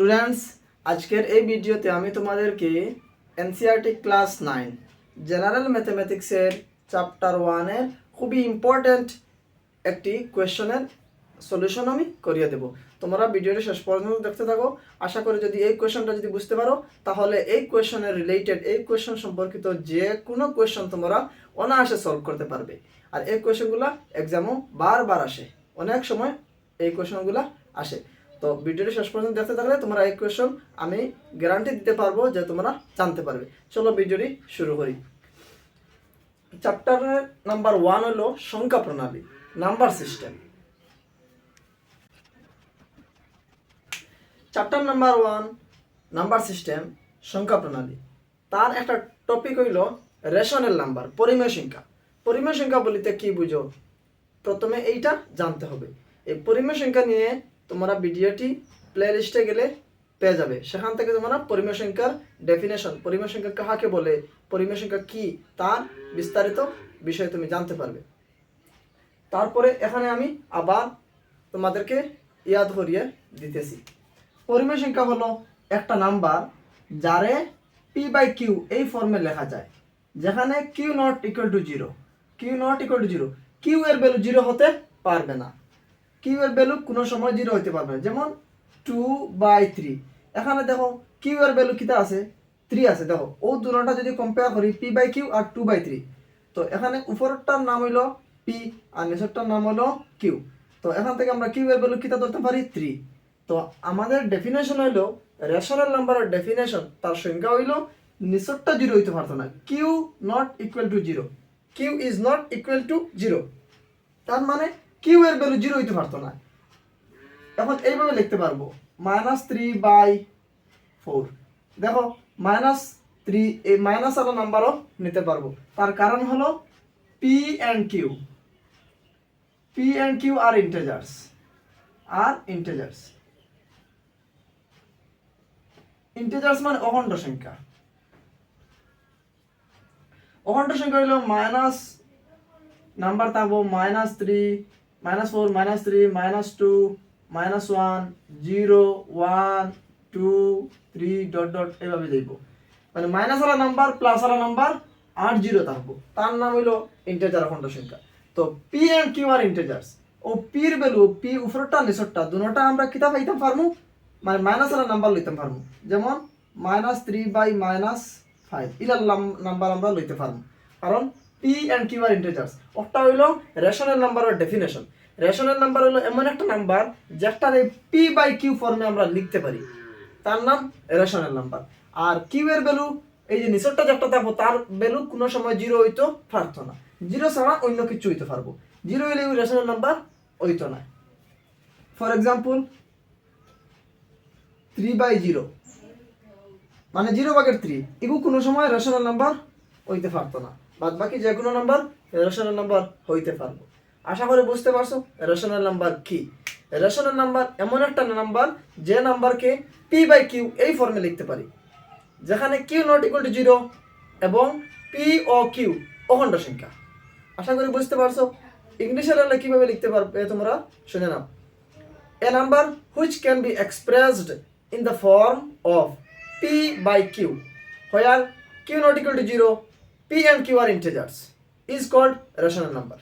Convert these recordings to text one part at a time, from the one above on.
Students আজকের এই ভিডিওতে আমি তোমাদেরকে এনসিআরটি ক্লাস নাইন জেনারেল ম্যাথমেটিক্সের চ্যাপ্টার ওয়ানের খুবই ইম্পর্ট্যান্ট একটি কোয়েশনের সলিউশন আমি করিয়ে দেবো। তোমরা ভিডিওটি শেষ পর্যন্ত দেখতে থাকো। আশা করি যদি এই কোয়েশনটা যদি বুঝতে পারো, তাহলে এই কোয়েশনের রিলেটেড এই কোয়েশন সম্পর্কিত যে কোনো কোয়েশন তোমরা অনায়াসে সলভ করতে পারবে। আর এই কোয়েশনগুলো এক্সামও বারবার আসে। অনেক সময় এই কোয়েশনগুলো আসে। তো ভিডিওটি শেষ পর্যন্ত দেখতে থাকলে তোমরা এই কোয়েশন আমি গ্যারান্টি দিতে পারব যে তোমরা জানতে পারবে। চলো ভিডিওটি শুরু করি। চ্যাপ্টারের নাম্বার ওয়ান হলো সংখ্যা প্রণালী number system chapter number one number system সংখ্যা প্রণালী। তার একটা টপিক হইল রেশনের নাম্বার, পরিমেয় সংখ্যা। পরিমেয় সংখ্যা বলিতে কি বুঝো? প্রথমে এইটা জানতে হবে। এই পরিমেয় সংখ্যা নিয়ে তোমরা ভিডিওটি প্লে লিস্টে গেলে পেয়ে যাবে। সেখান থেকে তোমরা পরিমেয় সংখ্যার ডেফিনেশন পরিমেয় সংখ্যা কাহাকে বলে, পরিমেয় সংখ্যা কি, তার বিস্তারিত বিষয় তুমি জানতে পারবে। তারপরে এখানে আমি আবার তোমাদেরকে ইয়াদ করিয়ে দিতেছি। পরিমেয় সংখ্যা হলো একটা নাম্বার যারে পি বাই কিউ এই ফর্মে লেখা যায়। যেখানে Q not equal to zero Q not equal to zero Q এর ভ্যালু জিরো হতে পারবে না। কিউ এর ভ্যালু কোনো সময় জিরো হইতে পারবে না। যেমন টু বাই থ্রি এখানে দেখো কিউ এর ভ্যালু কিতা আছে? থ্রি আছে। দেখো, ও দুটোটা যদি কম্পেয়ার করি পি বাই কিউ আর টু বাই থ্রি তো এখানে উপরেরটার নাম হইল পি আর নিচেরটার নাম হলো কিউ তো এখান থেকে আমরা কিউ ভ্যালু কিতা ধরতে পারি? থ্রি তো আমাদের ডেফিনেশন হইল রেশনাল নাম্বারের ডেফিনেশন তার সংখ্যা হইল নিচরটা জিরো হইতে পারতো না। Q not equal to zero Q is not equal to zero তার মানে কিউ এর ভ্যালু জিরো হইতে পারতো না। এখন এইভাবে লিখতে পারব। মাইনাস থ্রি বাই ফোর দেখো মাইনাস থ্রি এই মাইনাস আলো নাম্বারও নিতে পারব। তার কারণ হলো P and Q P and Q are integers are integers integers মানে অখণ্ড সংখ্যা। অখণ্ড সংখ্যা হলো মাইনাস নাম্বার থাকব minus three minus four minus three minus two minus one zero one two three dot dot এভাবে দেখব। মানে মাইনাস আলা নাম্বার প্লাস আলা নাম্বার আর জিরো থাকব তার নাম হইল ইন্টেজার অখণ্ড সংখ্যা। তো P and Q are integers ও পির ভ্যালু পি উপরটা নিচরটা দুটা আমরা কিতা পাইতাম পারমু। মানে মাইনাস আলা নাম্বার লইতাম পারমু। যেমন minus three by minus five ইলার number আমরা লইতে পারমু। কারণ P and Q are integers একটা হইল রেশনাল নাম্বারের ডেফিনেশন রেশনাল নাম্বার হলো এমন একটা নাম্বার যেটা পি বাই কিউ ফর্মে আমরা লিখতে পারি। তার নাম রেশনাল নাম্বার আর কিউ এর ভ্যালু এই যে নিচরটা যেটা থাকব তার ভ্যালু কোনো সময় জিরো হইতো, পারতো না। জিরো ছাড়া অন্য কিছু হইতে পারব। জিরো হইলে রেশনাল নাম্বার হইতো না। For example three by zero মানে জিরো ভাগের থ্রি এগু কোনো সময় রেশনাল নাম্বার হইতে পারতো না। বাদ বাকি যে কোনো নাম্বার রেশনাল নাম্বার হইতে পারব। আশা করি বুঝতে পারছ রেশনাল নাম্বার কি? রেশনাল নাম্বার এমন একটা নাম্বার, যে নাম্বারকে পি বাই কিউ এই ফর্মে লিখতে পারি, যেখানে Q not equal to zero এবং পি ও কিউ অখণ্ড সংখ্যা। আশা করি বুঝতে পারছ ইংলিশে হলে কীভাবে লিখতে পারবে তোমরা, শুনে নাও। a number which can be expressed in the form of p by q, where Q not equal to 0 p and q are integers is called rational number.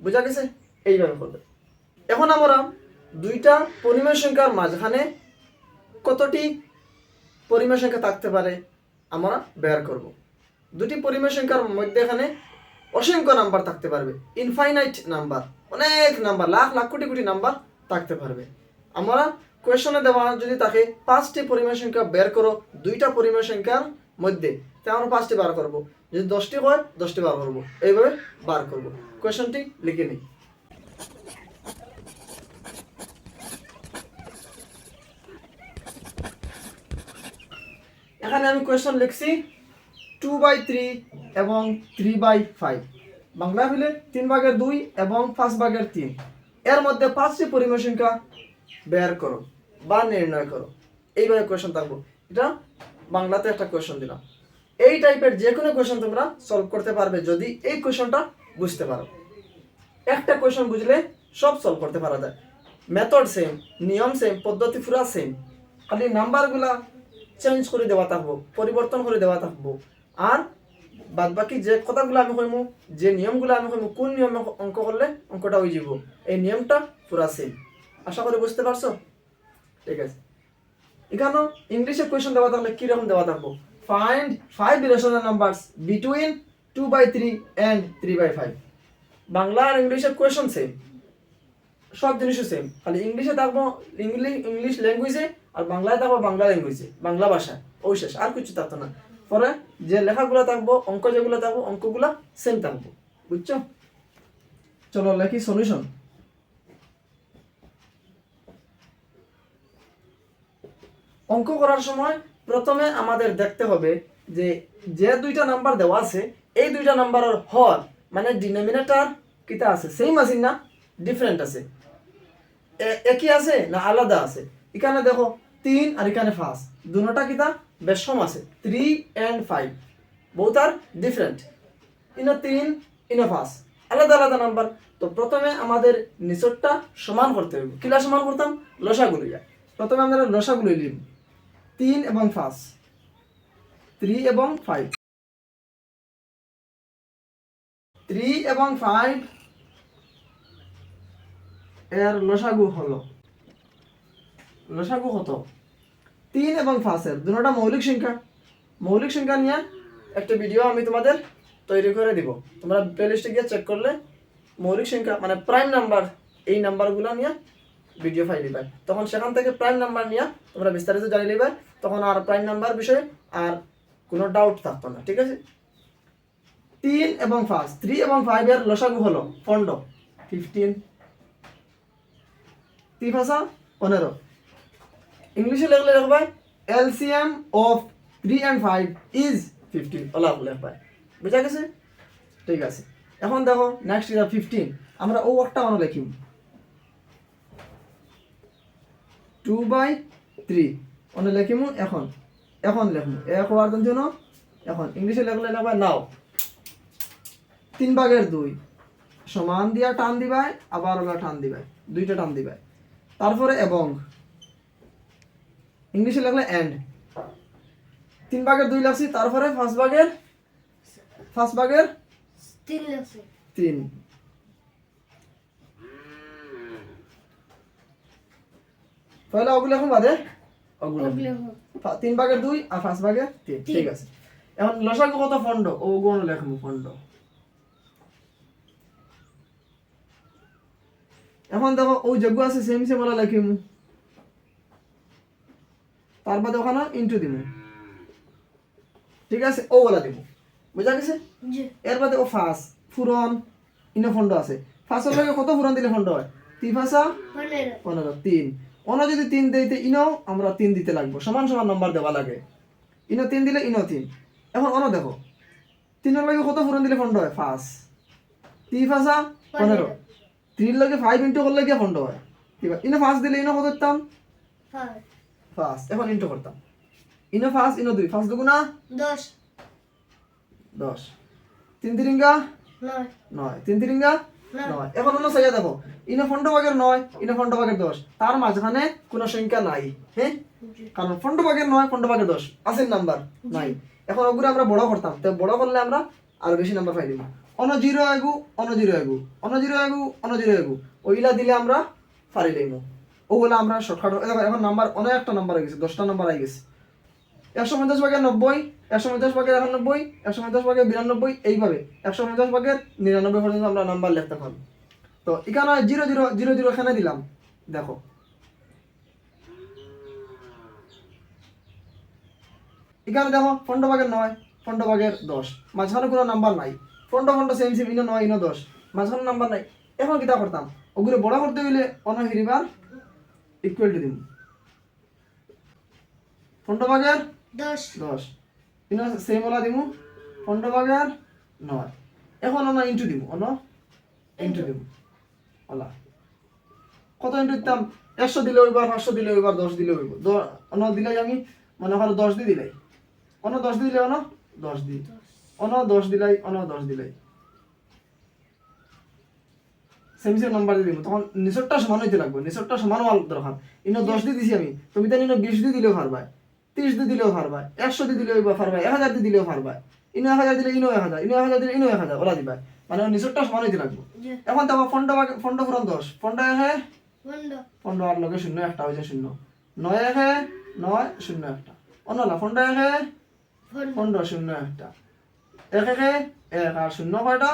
বুঝা গেছে? এইভাবে করবে। এখন আমরা দুইটা পরিমেয় সংখ্যার মাঝখানে কতটি পরিমেয় সংখ্যা থাকতে পারে আমরা বের করব। দুটি পরিমেয় সংখ্যার মধ্যে এখানে অসংখ্য নাম্বার থাকতে পারবে। ইনফাইনাইট নাম্বার অনেক নাম্বার, লাখ লাখ, কোটি কোটি নাম্বার থাকতে পারবে। আমরা কোয়েশনে দেওয়া যদি তাকে পাঁচটি পরিমেয় সংখ্যা বের করো দুইটা পরিমেয় সংখ্যার মধ্যে। তা আমরা পাঁচটি বার করব। যদি দশটি হয়, দশটি বার করব। এইভাবে বার করব। কোয়েশনটি লিখে নিই। এখানে আমি কোয়েশন লিখছি টু বাই থ্রি এবং থ্রি বাই ফাইভ বাংলা হলে তিন ভাগের দুই এবং পাঁচ ভাগের তিন। এর মধ্যে পাঁচটি পরিমেয় সংখ্যা বের করো বা নির্ণয় করো। এইভাবে কোয়েশন থাকব। এটা বাংলাতে একটা কোয়েশন দিলাম। এই টাইপের যে কোনো কোয়েশন তোমরা সলভ করতে পারবে যদি এই কোয়েশনটা বুঝতে পারো। একটা কোয়েশন বুঝলে সব সলভ করতে পারা যায়। মেথড সেম নিয়ম সেম পদ্ধতি পুরা সেম খালি নাম্বারগুলা চেঞ্জ করে দেওয়া থাকব, পরিবর্তন করে দেওয়া থাকব। আর বাদ বাকি যে কথাগুলো আমি কইমু, যে নিয়মগুলো আমি কইমু, কোন নিয়মে অঙ্ক করলে অঙ্কটা হয়ে যাব এই নিয়মটা পুরা সেম আশা করি বুঝতে পারছ? ঠিক আছে। এখানেও ইংলিশে কোয়েশন দেওয়া থাকলে কীরকম দেওয়া থাকব? Find five rational numbers between two by three and three by five Bangla আর ইংলিশের কোয়েশন সেম সব জিনিসও সেম খালি ইংলিশে থাকব ইংলিশ ইংলিশ ল্যাঙ্গুয়েজে আর বাংলায় থাকব বাংলা ল্যাঙ্গুয়েজে বাংলা ভাষা ওই শেষ, আর কিছু থাকতো না। পরে যে লেখাগুলো থাকব, অঙ্ক যেগুলো থাকব, অঙ্কগুলো সেম থাকব। বুঝছ? চলো লেখি সলিউশন অঙ্ক করার সময় প্রথমে আমাদের দেখতে হবে যে যে দুইটা নাম্বার দেওয়া আছে, এই দুইটা নাম্বারের হর মানে ডিনোমিনেটার কিতা আছে? সেম আছে না? ডিফারেন্ট আছে। একই আছে না আলাদা আছে? এখানে দেখো তিন আর এখানে পাঁচ। দুটা কিতা? বেশম আছে। থ্রি অ্যান্ড ফাইভ বহুত আর ডিফারেন্ট ইনো তিন, ইনো পাঁচ। আলাদা আলাদা নাম্বার। তো প্রথমে আমাদের নিচরটা সমান করতে হবে কিলা সমান করতাম? লসাগুলো প্রথমে আমরা লসাগুলো লিখব। তিন এবং পাঁচ। থ্রি এবং ফাইভ থ্রি এবং ফাইভ এর লসাগু হলো। লসাগু কত? তিন এবং পাঁচের। দুটোটা মৌলিক সংখ্যা। মৌলিক সংখ্যা নিয়ে একটা ভিডিও আমি তোমাদের তৈরি করে দিব। তোমরা প্লেলিস্টে গিয়ে চেক করলে মৌলিক সংখ্যা মানে প্রাইম নাম্বার এই নাম্বারগুলো নিয়ে ভিডিও ফাইল দিবে। তখন সেখান থেকে প্রাইম নাম্বার নিয়ে তোমরা বিস্তারিত জানিয়ে নিবে। তখন আর প্রাইম নাম্বার বিষয়ে আর কোনো ডাউট থাকতো না, ঠিক আছে? তিন এবং পাঁচ থ্রি এবং ফাইভ এর লসাগু হলো পনেরো ফিফটিন তিফাসা পনেরো। ইংলিশে লিখলে লিখবে, LCM of three and five is fifteen OLA লিখবে বুঝা গেছে? ঠিক আছে। এখন দেখো নেক্সট ফিফটিন আমরা ও একটা অন্য লিখিম টু বাই থ্রি অন্য লিখিমু এখন। এখন লিখমু এক হওয়ার জন্য এখন। ইংলিশে লিখলে লিখবে নাও। তিন ভাগের দুই। সমান দিয়া টান দিবাই আবার ওলা টান দিবাই। দুইটা টান দিবাই। তারপরে এবং। ইংলিশে লিখলে এন্ড তিন ভাগের দুই লাগছি তারপরে ফার্স্ট ভাগের ফার্স্ট ভাগের তিন লাগছে তিন। পয়লা ওগুলো এখন বাদে? ওগুলো। তিন ভাগের দুই আর পাঁচ ভাগের তিন। ঠিক আছে। এখন লসাগু কত ফন্ড? ও গুণ লেখমু ফন্ড। এখন দেখো ও যোগ্য আছে সেম সেম ওলা লেখিমু। তার বাদে ওখানে ইন্টু দিমু। ঠিক আছে ও ওলা দিমু। বুঝা গেছে? এর বাদে ও ফাঁস ফুরন ইনো ফন্ড আছে। ফাঁসের লগে কত ফুরন দিলে ফন্ড হয়? তিন ফাঁসা? পনেরো তিন। অন্য যদি তিন দিতে ইনো আমরা তিন দিতে লাগবো। সমান সমান নাম্বার দেওয়া লাগে। ইনো তিন দিলে ইনো তিন। এখন অন্য দেখো তিনের লগে কত ফুরন দিলে ফন্ড হয়? ফাঁস তিন ফাঁসা পনেরো। তিন লগে ফাইভ ইন্টু করলে গিয়ে ফন্ড হয়? কিবা ইনো ফাঁস দিলে ইনো কত ফাইভ ফাঁস এখন ইন্টু করতাম। ইনো ফাঁস ইনো দুই। ফাঁস দুগুণা দশ। দশ। তিন তিরিঙ্গা নয়। নয়। তিন তিরিঙ্গা নয়। এখন অন্য সাইজা দেখো। ইনো ফন্ড ভাগের নয় ইনো ফন্ড ভাগের দশ। তার মাঝখানে কোনো সংখ্যা নাই হ্যাঁ? কারণ ফন্ড ভাগের নয় ফন্ড ভাগের দশ। আসেন নাম্বার? নাই। এখন ওগুলো আমরা বড় করতাম। তো বড় করলে আমরা আরও বেশি নাম্বার পাই দিব। অন জিরো আগু অন জিরো আগু। অন জিরো আগু অন জিরো আগু। ওইগুলা দিলে আমরা পারি লইব ওগুলা আমরা শর্টকাট এখন নাম্বার অনেক একটা নাম্বার হয়ে গেছে দশটা নাম্বার হয়ে গেছে। একশো পঞ্চাশ ভাগের নব্বই, একশো পঞ্চাশ ভাগের একানব্বই একশো পঞ্চাশ ভাগের বিরানব্বই, এইভাবে। একশো পঞ্চাশ ভাগের নিরানব্বই পর্যন্ত আমরা নাম্বার লিখতে পারব। তো এখানে জিরো জিরো জিরো জিরো এখানে দিলাম। দেখো। এখানে দেখো ফন্ড ভাগের নয় ফন্ড ভাগের দশ। মাঝখানে কোনো নাম্বার নাই। ফন্ড ফন্ড সেম সেম ইনো নয়, ইনো দশ। মাঝখানে নাম্বার নাই। এখন কিতা করতাম? ওগুলো বড় করতে হইলে অন্য হিরিবার ইকুয়াল টু দিম। ফন্ড ভাগের দশ। দশ। ইনো সেম ওলা দিমু। ফন্ড ভাগের নয়। এখন অন্য ইন্টু দিমু অন্য ইন্টু দিমু। ওলা কত ইন্টু দিতাম? একশো দিলে ওইবার পাঁচশো দিলে ওইবার দশ দিলে ওইব অন্য দিলে আমি, মনে করো দশ দিয়ে দিলাই। অন্য দশ দিলে অন্য দশ দিই অন্য দশ দিলাই অন্য দশ দিলাই। সেমিসের নাম্বার দিয়ে তখন নিচরটা সমান হইতে লাগবে, নিচরটা সমান হওয়ার দরকার। ইনো দশ দিয়ে দিছি আমি, তুমি ইনো বিশ দিয়ে দিলেও পারবা তিরিশ দিয়ে দিলেও পারবা একশো দিয়ে দিলেও পারবা এক হাজার দিয়ে দিলেও পারবা ইনো এক হাজার দিলে ইনো এক হাজার ইনো এক হাজার দিলে ইনো এক হাজার ওরা দিবা। মানে নিচরটা সমান হইতে লাগবে এখন দেখো ফন্ড ফন্ড পুরন দশ। ফন্ড পনেরো পনেরো আর লগে শূন্য একটা হয়েছে শূন্য। নয় একে নয় শূন্য একটা। অন্য না ফন্ড পনেরো পনেরো শূন্য একটা। এক একে এক আর শূন্য কয়টা?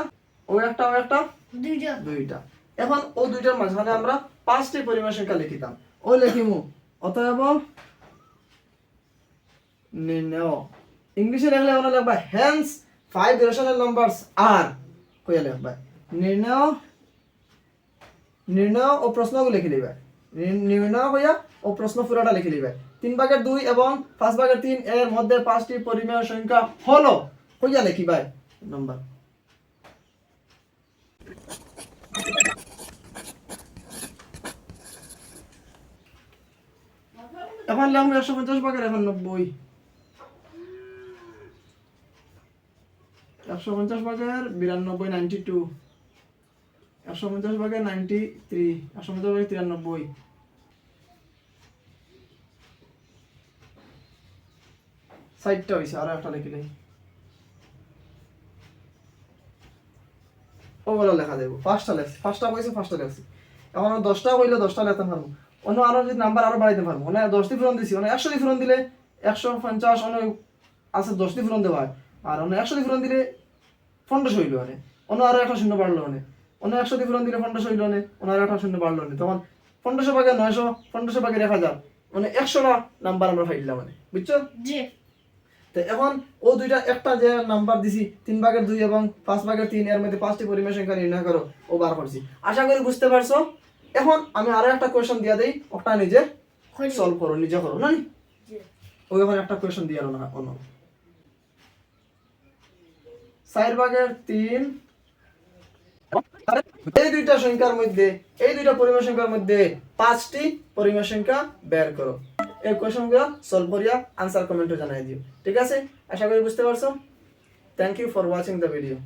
ও একটা ও একটা? দুইটা। দুইটা। এখন ও দুইটার মাঝখানে আমরা পাঁচটি পরিমাণ সংখ্যা লিখিতাম। ও লিখিমু। অতএব নির্ণয় ইংলিশে লিখলে ওরা লিখবা? হ্যান্স ফাইভ রেশনাল নাম্বারস আর কইয়া লিখবা। নির্ণয় নির্ণয় ও প্রশ্নগুলো লিখে দিবে। নির্ণয় হইয়া ও প্রশ্ন পুরোটা লিখে দিবে। তিন ভাগের দুই এবং পাঁচ ভাগের তিন, এর মধ্যে পাঁচটি পরিমেয় সংখ্যা হলো হইয়া লিখিবাই নাম্বার এখন লিখব একশো পঞ্চাশ ভাগের এখন নব্বই। একশো পঞ্চাশ ভাগের বিরানব্বই নাইনটি টু একশো পঞ্চাশ ভাগের নাইনটি থ্রি একশো পঞ্চাশ ভাগের তিরানব্বই। ষাটটা হয়েছে আরও একটা লিখিলে ওগুলো লেখা দেবো পাঁচটা লেখছি, পাঁচটা কইছে, পাঁচটা লেখছি। এখন দশটা কইলে দশটা লেখতে পারব। অন্য আরও যদি নাম্বার আরও বাড়াইতে পারব। মানে দশটি ফোরন দিছি মানে একশো ফোরন দিলে একশো পঞ্চাশ অনেক আছে দশটি ফোরন দেওয়া হয়। আর অন্য একশো ফোরন দিলে পনেরোশো হইল মানে অন্য আরও একটা শূন্য বাড়লো মানে অন্য একশো ফোরন দিলে পনেরোশো হইল মানে অন্য আরও একটা শূন্য বাড়লো মানে তখন পনেরোশো ভাগে নয়শো পনেরোশো ভাগে এক হাজার মানে একশোটা নাম্বার আমরা ফাইলাম মানে বুঝছ? জি। তো এখন ও দুইটা একটা যে নাম্বার দিছি তিন ভাগের দুই এবং পাঁচ ভাগের তিন এর মধ্যে পাঁচটি পরিমেয় সংখ্যা নির্ণয় করো ও বার করছি। আশা করি বুঝতে পারছ? এখন আমি আরও একটা কোয়েশন দিয়া দেই ওটা নিজে সলভ করো নিজে করো না? জি। এখন একটা কোয়েশন দিয়ে না অন্য। চার ভাগের তিন, এই দুইটা সংখ্যার মধ্যে, এই দুইটা পরিমেয় সংখ্যার মধ্যে পাঁচটি পরিমেয় সংখ্যা বের করো। এই কোয়েশনগুলো সলভ করিয়া আনসার কমেন্টে জানাই দিও। ঠিক আছে? আশা করি বুঝতে পারছ? Thank you for watching the video